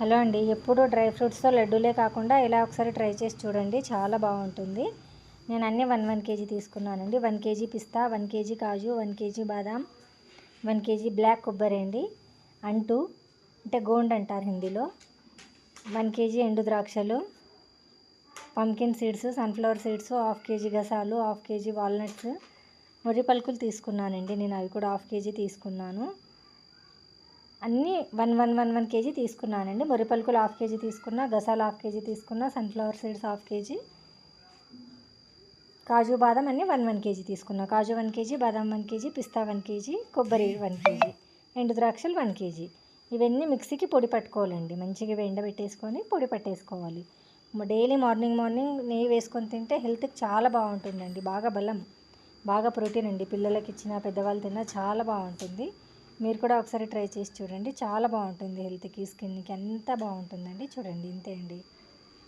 Hello అండి. ఎప్పుడు dry ఫ్రూట్స్తో లడ్డూలే కాకుండా ఇలా ఒకసారి ట్రై చేసి చూడండి. చాలా బాగుంటుంది. నేను అన్నీ వన్ వన్ కేజీ తీసుకున్నానండి. వన్ కేజీ పిస్తా వన్ కేజీ కాజు వన్ కేజీ బాదాం వన్ కేజీ బ్లాక్ కొబ్బరి అండి. అంటూ అంటే గోండ్ అంటారు హిందీలో. వన్ కేజీ ఎండు ద్రాక్షలు pumpkin seeds sunflower seeds half KG గసాలు half KG walnuts మురి పలుకులు తీసుకున్నానండి. నేను అవి కూడా హాఫ్ కేజీ తీసుకున్నాను. అన్నీ one one one one KG తీసుకున్నానండి. మొరి పలుకులు హాఫ్ కేజీ తీసుకున్నా గసాలు హాఫ్ కేజీ తీసుకున్నా సన్ఫ్లవర్ సీడ్స్ హాఫ్ కేజీ. కాజు బాదం అన్నీ వన్ వన్ కేజీ తీసుకున్నా. కాజు వన్ కేజీ బాదం వన్ కేజీ పిస్తా వన్ కేజీ కొబ్బరి వన్ కేజీ ఎండు ద్రాక్షలు వన్ కేజీ. ఇవన్నీ మిక్సీకి పొడి పట్టుకోవాలండి. మంచిగా ఎండబెట్టేసుకొని పొడి పట్టేసుకోవాలి. డైలీ మార్నింగ్ మార్నింగ్ నెయ్యి వేసుకొని తింటే హెల్త్కి చాలా బాగుంటుందండి. బాగా బలం బాగా ప్రోటీన్ అండి. పిల్లలకి ఇచ్చిన పెద్దవాళ్ళు తిన్నా చాలా బాగుంటుంది. మీరు కూడా ఒకసారి ట్రై చేసి చూడండి. చాలా బాగుంటుంది హెల్త్కి స్కిన్కి అంతా బాగుంటుందండి. చూడండి ఇంతే అండి.